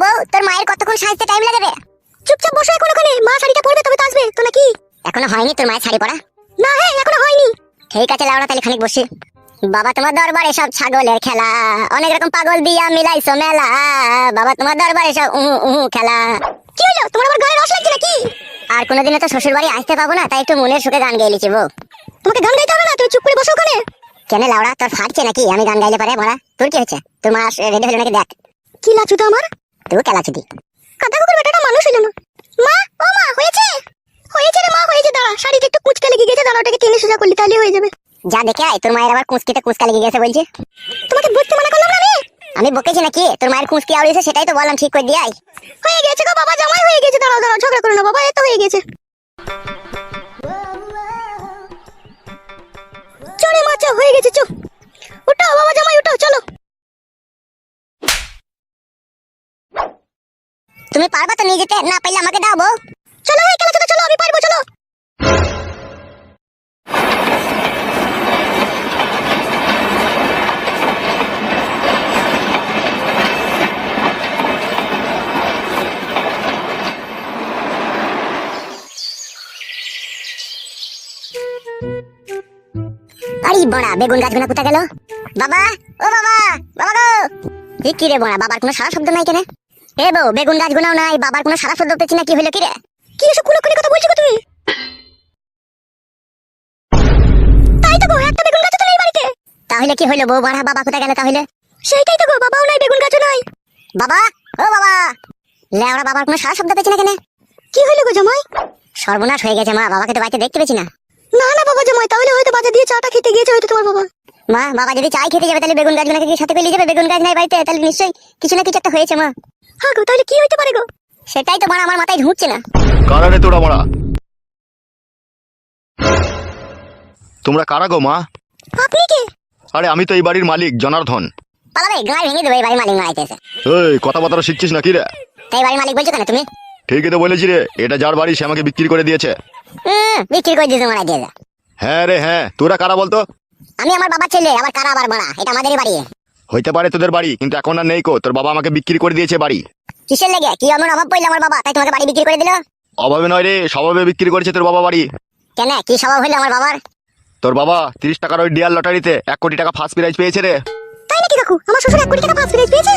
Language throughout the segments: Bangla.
বউ তোর মায়ের কতক্ষণ সাজতে টাইম চুপচাপ বসে এখন ওখানে। মা শাড়িটা পরবে তবে তো আসবে তো নাকি? এখনও হয়নি তোর মায়ের শাড়ি পরা? না হ্যাঁ এখনও হয়নি। ঠিক আছে লাউড়া তাহলে খানিক বসি। বাবা তোমার দরবারে সব ছাগলের খেলা অনেক রকম পাগল দিয়া মিলাইছো মেলা। বাবা তোমার দরবারে সব উহু উহু খেলা। কি হলো? তোমার আবার রস লাগছে নাকি? আর কোনোদিনও তো শ্বশুর বাড়ি আসতে পাবো না তাই একটু মনের সুখে গান গেয়ে লিখি বউ। তোমাকে গান গাইতে হবে না? তুমি চুপ করে বসো ওখানে। কেন লাউড়া তোর ফাটছে নাকি? আমি গান গাইলে পারে বড়া। তোর কি হচ্ছে? তোর মা রেডি হলো নাকি দেখ। কি তো আমার? তুই কেলা ছুটি। কাদা কুকুর বেটাটা মানুষ হইল না। মা ও মা হয়েছে? হয়েছে রে মা হয়েছে দাঁড়া। শাড়িতে একটু কুচকে লেগে গেছে দাঁড়া ওটাকে টেনে সোজা করলি তাহলে হয়ে যাবে। যা দেখে আয় তোর মায়ের আবার কুচকিতে কুচকা লেগে গেছে বলছে। তোমাকে বুঝতে মানা করলাম না রে? আমি বকেছি নাকি? তোর মায়ের কুচকি আউড়িয়েছে সেটাই তো বললাম ঠিক করে দিয়াই হয়ে গেছে গো বাবা জামাই হয়ে গেছে দাঁড়াও দাঁড়াও ঝগড়া করো না বাবা এত হয়ে গেছে। চলে মাচা হয়ে গেছে চো। উঠো বাবা জামাই উঠো তুমি পারবা তো নিয়ে যেতে? না পাইলে আমাকে দাও চলো, এই খেলা চলো চলো, আমি পারব, চলো। বাবা, ও বাবা বাবা গো। কি রে বড়া, বাবার কোনো সারা শব্দ নাই কেন? এ বউ, বেগুন গাছগুলোও নাই, বাবার কোনো সারা পেছি না, কি কি রে কি এসব কুলো কথা তুমি? গাছ তাহলে কি বউ, বড়া বাবা কোথা গেল তাহলে? সেইটাই তো গো, বাবাও নাই, বেগুন গাছও নাই। বাবা, ও বাবা! লেওড়া বাবার কোনো সারা শব্দ না কেন? কি গো সর্বনাশ হয়ে গেছে মা, বাবাকে তো বাড়িতে দেখতে পেছি না। না না বাবা তাহলে হয়তো বাজার দিয়ে চাটা খেতে গিয়েছে হয়তো তোমার বাবা। মা, বাবা যদি চাই খেতে যাবে, তাহলে বেগুন গাছগুলোকে সাথে করে নিয়ে যাবে? বেগুন গাছ নাই বাড়িতে, তাহলে নিশ্চয়ই কিছু না কিছু একটা হয়েছে মা। হ্যাঁ গো তাহলে কি হইতে পারে গো? সেটাই তো মানে আমার মাথায় ঢুকছে না। কারা রে তোরা মারা। তোমরা কারা গো মা? আপনি কে? আরে আমি তো এই বাড়ির মালিক জনার্ধন পালাবে গায়ে ভেঙে দেবে এই বাড়ির মালিক মারাইতেছে। এই কথাবার্তা শিখছিস নাকি রে? তাই বাড়ির মালিক বলছো কেন তুমি? ঠিকই তো বলেছি রে এটা যার বাড়ি সে আমাকে বিক্রি করে দিয়েছে। হুম বিক্রি করে দিয়েছে মারাই দিয়েছে হ্যাঁ রে হ্যাঁ তোরা কারা বলতো? আমি আমার বাবার ছেলে আবার কারা আবার মারা এটা আমাদেরই বাড়ি। হইতে পারে তোদের বাড়ি কিন্তু এখন আর নেই কো। তোর বাবা আমাকে বিক্রি করে দিয়েছে বাড়ি। কিসের লাগে? কি এমন অভাব পড়ল আমার বাবা? তাই তোমাকে বাড়ি বিক্রি করে দিল? অভাবে নয় রে স্বভাবে বিক্রি করেছে তোর বাবা বাড়ি। কেন? কি স্বভাব হইল আমার বাবার? তোর বাবা তিরিশ টাকার ওই ডিয়ার লটারিতে এক কোটি টাকা ফার্স্ট প্রাইজ পেয়েছে রে। তাই নাকি কাকু? আমার শ্বশুর এক কোটি টাকা ফার্স্ট প্রাইজ পেয়েছে?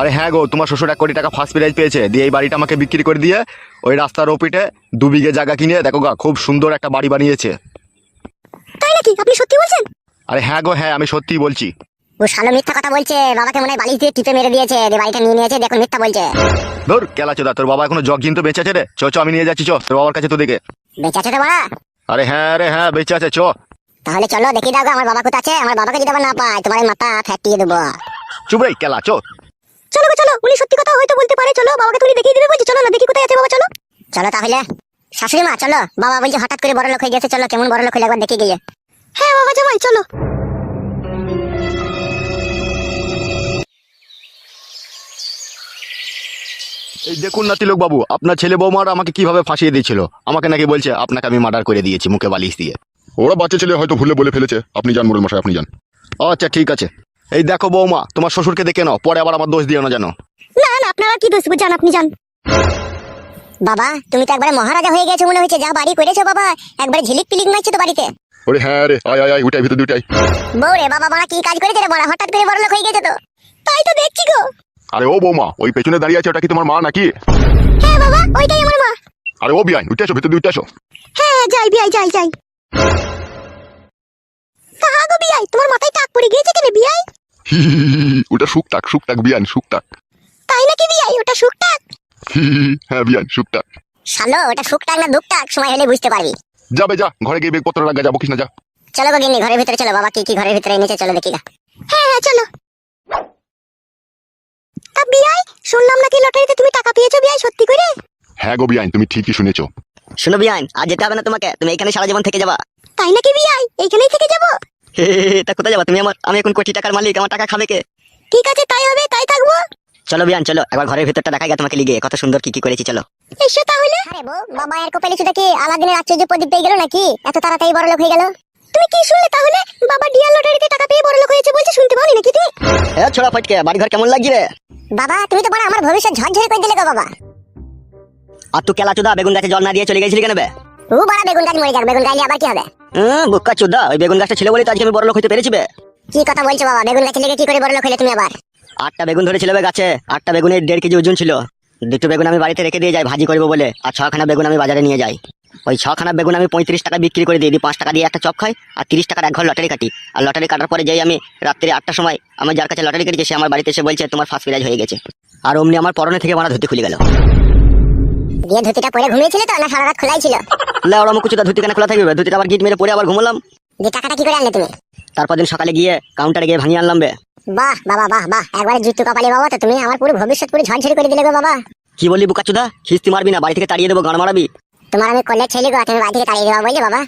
আরে হ্যাঁ গো তোমার শ্বশুর এক কোটি টাকা ফার্স্ট প্রাইজ পেয়েছে। দিয়ে এই বাড়িটা আমাকে বিক্রি করে দিয়ে ওই রাস্তার ওপিটে দু বিঘে জায়গা কিনে দেখো গা খুব সুন্দর একটা বাড়ি বানিয়েছে। তাই নাকি? আপনি সত্যি বলছেন? আরে হ্যাঁ গো হ্যাঁ আমি সত্যিই বলছি। ও শালো মিথ্যা কথা বলছে বাবাকে মনে হয় বালিশ দিয়ে টিপে মেরে দিয়েছে দিয়ে বাড়িটা নিয়ে নিয়েছে দেখুন মিথ্যা বলছে। ধর কেলা চোদা তোর বাবা এখনও জগজিন তো বেঁচে আছে রে। চ চ আমি নিয়ে যাচ্ছি চ তোর বাবার কাছে তো দেখে বেঁচে আছে তো বাড়া আরে হ্যাঁ রে হ্যাঁ বেঁচে আছে চ। তাহলে চলো দেখি দাও আমার বাবা কোথায় আছে? আমার বাবাকে যদি আবার না পাই তোমার এই মাথা ফ্যাটিয়ে দেবো। চুপ রে কেলা চ। চলো গো চলো উনি সত্যি কথা হয়তো বলতে পারে চলো বাবাকে তুমি দেখিয়ে দিবে বলছি চলো না দেখি কোথায় আছে বাবা চলো। চলো তাহলে। শাশুড়ি মা চলো বাবা বলছে হঠাৎ করে বড় লোক হয়ে গেছে চলো কেমন বড় লোক হয়ে একবার দেখে গিয়ে। হ্যাঁ বাবা জামাই চলো। এই দেখুন না তিলক বাবু আপনার ছেলে বৌমার আমাকে কীভাবে ফাঁসিয়ে দিয়েছিল? আমাকে নাকি বলছে আপনাকে আমি মার্ডার করে দিয়েছি মুখে বালিশ দিয়ে। ওরা বাচ্চা ছেলে হয়তো ভুলে বলে ফেলেছে। আপনি যান মোড়ল মশাই আপনি যান। আচ্ছা ঠিক আছে। এই দেখো বৌমা তোমার শ্বশুরকে দেখে নাও পরে আবার আমার দোষ দিও না জানো না না আপনারা কি দোষ বুঝান আপনি যান। বাবা তুমি তো একবারে মহারাজা হয়ে গেছো মনে হচ্ছে যা বাড়ি করেছ বাবা একবারে ঝিলিক পিলিক মারছো তো বাড়িতে। ওরে হ্যাঁ রে আয় আয় আয় উঠাই ভিতর দুটাই বউ রে বাবা বড়া কি কাজ করেছে রে বড়া হঠাৎ করে বড় লোক হয়ে গেছে তো? তাই তো দেখছি গো। আরে ও বৌমা ওই পেছনে দাঁড়িয়ে আছে ওটা কি তোমার মা নাকি? হ্যাঁ বাবা ওইটাই আমার মা। আরে ও বিয়াই উঠে আসো ভিতর উঠে আসো হ্যাঁ যাই বিয়াই যাই যাই। কাহা গো বিয়াই তোমার মাথায় টাক পড়ে গিয়েছে কেন বিয়াই। ওটা শুকটাক শুকটাক বিয়ান শুকটাক তাই নাকি বিয়াই ওটা শুকটাক। হ্যাঁ বিয়ান শুকটাক শালো ওটা শুকটাক না দুকটাক সময় হলে বুঝতে পারবি। যাবে যা ঘরে গিয়ে বেগপত্র রাখা যাব কৃষ্ণ যা। চলো গো গিন্নি ঘরের ভিতরে চলো বাবা কি কি ঘরের ভিতরে এনেছে চলো দেখি হ্যাঁ হ্যাঁ চলো তা বিয়াই শুনলাম নাকি লটারিতে তুমি টাকা পেয়েছ বিয়াই সত্যি করে? হ্যাঁ গো বিয়ান তুমি ঠিকই শুনেছো। শুনো বিয়ান আর যেতে হবে না তোমাকে তুমি এখানে সারা জীবন থেকে যাবা। তাই নাকি বিয়াই? এইখানেই থেকে যাব? তা কোথায় যাবা? তুমি আমার আমি এখন কোটি টাকার মালিক আমার টাকা খাবে কে? ঠিক আছে তাই হবে তাই থাকব। চলো বিয়ান চলো একবার ঘরের ভিতরটা দেখা গেছে তোমাকে লিগে কত সুন্দর কি কি করেছি চলো। এসো তাহলে। আরে বউ বাবা এর কোপেলে শুধু কি আলাদিনের আশ্চর্য প্রদীপ পেয়ে গেল নাকি? এত তাড়াতাড়ি বড় লোক হয়ে গেল? তুমি কি শুনলে তাহলে? বাবা ডিয়ার লটারিতে টাকা পেয়ে হয়েছে বলছে শুনতে পাওনি নাকি তুমি ছোড়া ফটকে বাড়ি ঘর কেমন লাগছে রে? বাবা তুমি তো বড় আমার ভবিষ্যৎ ঝরঝরে করে দিলে গো বাবা। আর তুই কেলা চুদা বেগুন গাছে জল না দিয়ে চলে গেছিলি কেন বে? ও বড় বেগুন গাছ মরে যাবে বেগুন গাইলে আবার কি হবে? হ্যাঁ চুদা ওই বেগুন গাছটা ছিল বলে তো আজকে আমি বড় লোক হইতে পেরেছি বে। কি কথা বলছো বাবা বেগুন গাছে লেগে কি করে বড় লোক হলে তুমি আবার? আটটা বেগুন ধরেছিল গাছে আটটা বেগুনের দেড় কেজি ওজন ছিল। দুটো বেগুন আমি বাড়িতে রেখে দিয়ে যাই ভাজি করব বলে। আর ছখানা বেগুন আমি বাজারে নিয়ে যাই। ওই ছখানা বেগুন আমি পঁয়ত্রিশ টাকা বিক্রি করে দিই দিই। পাঁচ টাকা দিয়ে একটা চপ খাই আর তিরিশ টাকার এক ঘর লটারি কাটি। আর লটারি কাটার পরে যাই আমি রাত্রি আটটার সময় আমার যার কাছে লটারি কেটেছে সে আমার বাড়িতে এসে বলছে তোমার ফার্স্ট প্রাইজ হয়ে গেছে। আর অমনি আমার পরনে থেকে মারা ধুতি খুলে গেল। দিয়ে ধুতিটা পরে ঘুমিয়েছিলে তো? না সারা রাত খোলাই ছিল? লেওড়া মুকুচুদা ধুতি কেন খোলা থাকবে। ধুতিটা আবার গিট মেরে পরে আবার ঘুমলাম। দিয়ে টাকাটা কি করে আনলে তুমি? তারপর দিন সকালে গিয়ে কাউন্টারে গিয়ে ভাঙিয়ে আনলাম বে। বাহ বাবা বাহ বাহ। একবারে জুতু কপালে বাবা তো তুমি আমার পুরো ভবিষ্যৎ পুরো ঝরঝরে করে দিলে গো বাবা। কি বললি বুকাচুদা খিস্তি মারবি না বাড়ি থেকে তাড়িয়ে দেবো গান মারাবি। তোমার আমি করলে ছেলে গো তুমি বাড়ি থেকে তাড়িয়ে দেওয়া বললে বাবা।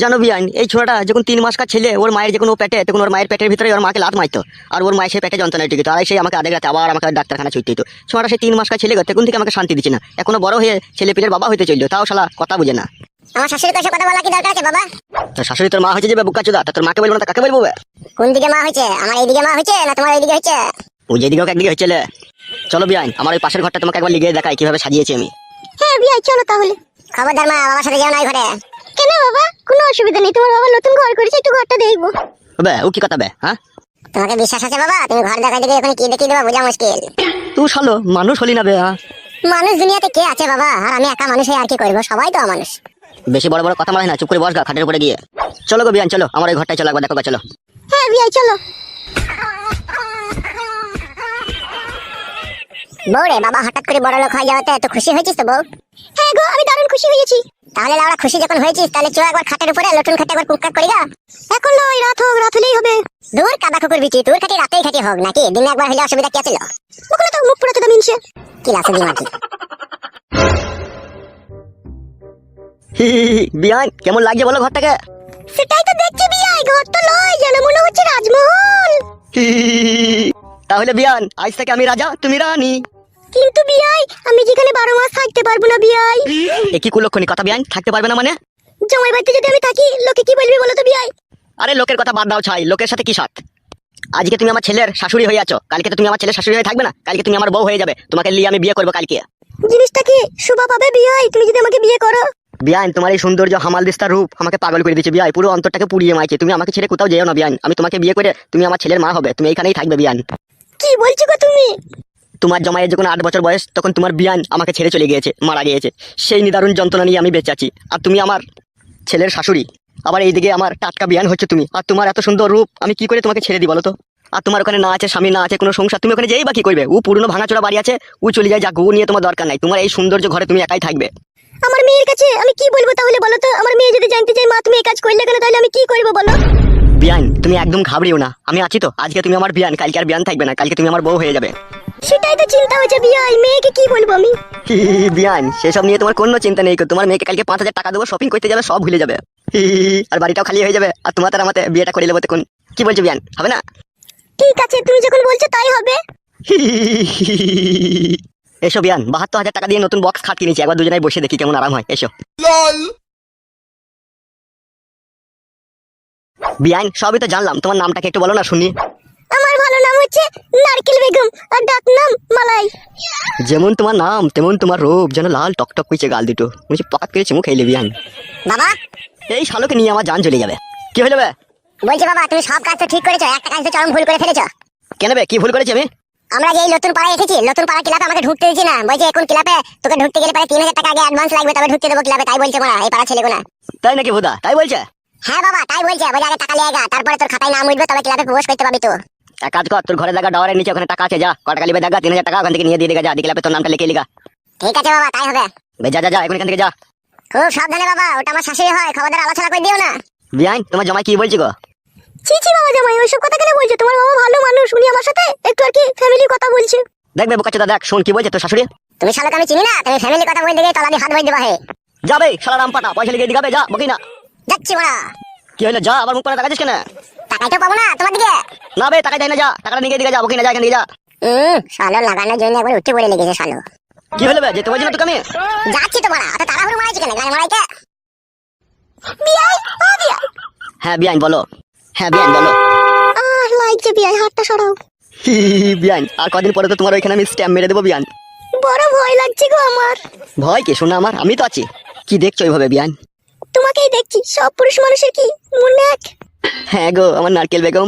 জানো বিয়ান এই ছোড়াটা যখন তিন মাস কার ছেলে ওর মায়ের যখন ও পেটে তখন ওর মায়ের পেটের ভিতরে ওর মাকে লাত মারতো। আর ওর মায়ের সেই পেটে যন্ত্রণা টিকিত আর সেই আমাকে আধে রাতে আবার আমাকে ডাক্তারখানা ছুটতে দিত ছোড়াটা সেই তিন মাস কার ছেলে গো, তখন থেকে আমাকে শান্তি দিচ্ছে না। এখনও বড় হয়ে ছেলে পিলের বাবা হইতে চলল তাও শালা কথা বুঝে না। আমার শাশুড়ির কাছে কথা বলা কি দরকার আছে বাবা? তো শাশুড়ি তোর মা হয়েছে যাবে বুকাচুদা? তা তোর মাকে বলব না কাকে বলব কোন দিকে মা হয়েছে? আমার এইদিকে মা হয়েছে না তোমার এইদিকে হয়েছে? ও যেদিকে হোক একদিকে হয়েছে। চলো বিয়ান আমার ওই পাশের ঘরটা তোমাকে একবার লিগিয়ে দেখাই কীভাবে সাজিয়েছি আমি। হ্যাঁ বিয়াই চলো তাহলে। খবরদার মা বাবার সাথে যাও না ঘরে। কেন বাবা? কোনো অসুবিধা নেই তোমার বাবা নতুন ঘর করেছে একটু ঘরটা দেখব। বে ও কি কথা বে হ্যাঁ? তোমাকে বিশ্বাস আছে বাবা? তুমি ঘর দেখাইতে গিয়ে ওখানে কি দেখিয়ে দেবা বোঝা মুশকিল। তুই শালো মানুষ হলি না বে হ্যাঁ? মানুষ দুনিয়াতে কে আছে বাবা? আর আমি একা মানুষ হয়ে আর কি করব? সবাই তো মানুষ বেশি বড় বড় কথা মারাই না চুপ করে বস গা খাটের উপরে গিয়ে। চলো গো বিয়ান চলো আমার ওই ঘরটায় চলো একবার দেখো গা, চলো। হ্যাঁ বিয়াই চলো। বউরে বাবা হঠাৎ করে বড় লোক হয়ে যাওয়াতে এত খুশি হয়েছিস তো বউ? হ্যাঁ গো আমি দারুণ খুশি হয়েছি। তাহলে লাউড়া খুশি যখন হয়েছিস তাহলে চো একবার খাটের উপরে লটুন খাটে একবার কুককাক করি গা। এখন নয় রাত হোক রাত হলেই হবে। দূর কাদা কুকুর বিচি তোর খাটি রাতেই খাটি হোক নাকি? দিনে একবার হলে অসুবিধা কি ছিল ওখানে তো মুখ পুরো তো মিনছে। কি লাসে দিয়ে বিয়ান কেমন লাগছে বলো ঘরটাকে? সেটাই তো দেখছি বিয়াই ঘর তো নয় যেন মনে হচ্ছে রাজমহল। তাহলে বিয়ান আজ থেকে আমি রাজা তুমি রানী। কিন্তু বিয়াই আমি যেখানে বারো মাস থাকতে পারব না বিয়াই? একই কুলক্ষণী কথা বিয়ান থাকতে পারবে না মানে? জামাই বাড়িতে যদি আমি থাকি লোকে কি বলবে বলো তো বিয়াই? আরে লোকের কথা বাদ দাও ছাই লোকের সাথে কি সাথ? আজকে তুমি আমার ছেলের শাশুড়ি হয়ে আছো কালকে তো তুমি আমার ছেলের শাশুড়ি হয়ে থাকবে না কালকে তুমি আমার বউ হয়ে যাবে তোমাকে নিয়ে আমি বিয়ে করব কালকে। জিনিসটা কি শোভা পাবে বিয়াই? তুমি যদি আমাকে বিয়ে করো। বিয়ান তোমার এই সৌন্দর্য হামাল দিস্তার রূপ আমাকে পাগল করে দিচ্ছে বিয়াই পুরো অন্তরটাকে পুড়িয়ে মাইছে। তুমি আমাকে ছেড়ে কোথাও যেও না বিয়ান। আমি তোমাকে বিয়ে করে তুমি আমার ছেলের মা হবে। তুমি এইখানেই থাকবে বিয়ান। কি বলছো গো তুমি? তোমার জমায়ের যখন আট বছর বয়স তখন তোমার বিয়ান আমাকে ছেড়ে চলে গিয়েছে মারা গিয়েছে। সেই নিদারুণ যন্ত্রণা নিয়ে আমি বেঁচে আছি। আর তুমি আমার ছেলের শাশুড়ি। আবার এইদিকে আমার টাটকা বিয়ান হচ্ছে তুমি। আর তোমার এত সুন্দর রূপ আমি কি করে তোমাকে ছেড়ে দিই বলো তো? আর তোমার ওখানে না আছে স্বামী না আছে কোনো সংসার তুমি ওখানে যেই বাকি করবে? ও পুরনো ভাঙাচোরা বাড়ি আছে ও চলে যায় যাক ও নিয়ে তোমার দরকার নাই। তোমার এই সৌন্দর্য ঘরে তুমি একাই থাকবে। আমার মেয়ের কাছে আমি কি বলব তাহলে বলো তো আমার মেয়ে যদি জানতে চাই মা তুমি এই কাজ করলে কেন তাহলে আমি কি করব বলো বিয়ান তুমি একদম ঘাবড়িও না আমি আছি তো আজকে তুমি আমার বিয়ান কালকে আর বিয়ান থাকবে না কালকে তুমি আমার বউ হয়ে যাবে সেটাই তো চিন্তা হচ্ছে বিয়াই মেয়েকে কি বলব আমি বিয়ান সেসব নিয়ে তোমার কোনো চিন্তা নেই। তোমার মেয়েকে কালকে পাঁচ হাজার টাকা দেবো শপিং করতে যাবে সব ভুলে যাবে আর বাড়িটাও খালি হয়ে যাবে আর তোমার তার বিয়েটা করে নেব তখন কি বলছো বিয়ান হবে না ঠিক আছে তুমি যখন বলছো তাই হবে। এসো বিয়ান বাহাত্তর হাজার টাকা দিয়ে নতুন বক্স খাট কিনেছি একবার দুজনে বসে দেখি কেমন আরাম হয় এসো। বিয়ান সবই তো জানলাম তোমার নামটাকে একটু বলো না শুনি। আমার ভালো নাম হচ্ছে নারকেল বেগম আর ডাক নাম মালাই। যেমন তোমার নাম তেমন তোমার রূপ যেন লাল টকটক করছে গাল দুটো। মনে হচ্ছে পকাত করে চুমু খেয়ে বিয়ান। বাবা। এই শালোকে নিয়ে আমার জান চলে যাবে। কি হয়ে যাবে বলছি বাবা তুমি সব কাজ তো ঠিক করেছ একটা কাজ তো চরম ভুল করে ফেলেছো। কেন বে? কি ভুল করেছি আমি? আমরা যে নতুন পাড়ায় এসেছি নতুন পাড়া ক্লাবে আমাকে ঢুকতে দিচ্ছি না। বলছে এখন ক্লাবে? তোকে ঢুকতে গেলে পরে তিন হাজার টাকা আগে অ্যাডভান্স লাগবে তবে ঢুকতে দেবো ক্লাবে। তাই বলছে মোরা এই পাড়া ছেলেগুলা। তাই নাকি ভুদা তাই বলছে? হ্যাঁ বাবা তাই বলছে। বলে আগে টাকা লিয়ে তারপরে তোর খাতায় নাম উঠবে তবে ক্লাবে প্রবেশ করতে পারবি তো এক কাজ কর তোর ঘরে দেখা ডরের নিচে ওখানে টাকা আছে যা। কটা কালিবে দেখা তিন হাজার টাকা ওখান থেকে নিয়ে দিয়ে দেখা যা দিকে তোর নামটা লিখে লিখা। ঠিক আছে বাবা তাই হবে। বে যা যা যা এখন এখান থেকে যা। খুব সাবধানে বাবা ওটা আমার শাশুড়ি হয় খবরদার আলোচনা করে দিও না। বিয়ান তোমার জামাই কি বলছি গো? ছি ছি বাবা জামাই ওইসব কথা কেন বলছো? তোমার বাবা ভালো মানুষ উনি আমার সাথে একটু আর কি ফ্যামিলির কথা বলছে। দেখবে দেখ শোন কি বলছে তোর শাশুড়ি? তুমি শালাকে আমি চিনি না তুমি ফ্যামিলির কথা বলতে গিয়ে তলা দিয়ে হাত দেবা হে। যাবে শালা পয়সা লিখে দিগাবে যা বকি না। যাচ্ছি মারা কি হলো যা আবার মুখ পরে দেখাচ্ছিস কেন? টাকাই তো পাবো না তোমার দিকে। না বে টাকা না যা টাকাটা নিয়ে দিকে যা বকি না যা এখান যা। হুম শালো লাগানোর জন্য একবার উঠে পড়ে লেগেছে শালো। কি হলো বে যেতে বলছি না তোকে আমি? যাচ্ছি তো মারা অত তাড়াহুড়ো মারাইছি কেন? গাড়ি মারাইতে বিয়াই ও বিয়াই হ্যাঁ বিয়ান বলো। হ্যাঁ বিয়ান বলো। আহ লাগছে বিয়ান হাতটা সরাও। বিয়ান আর কদিন পরে তো তোমার ওইখানে আমি স্ট্যাম্প মেরে দেবো বিয়ান। বড় ভয় লাগছে গো আমার। ভয় কে শোনা আমার আমি তো আছি। কি দেখছ ওইভাবে বিয়ান? তোমাকেই দেখছি সব পুরুষ মানুষের কি? মনে এক হ্যাঁ গো আমার নারকেল বেগম।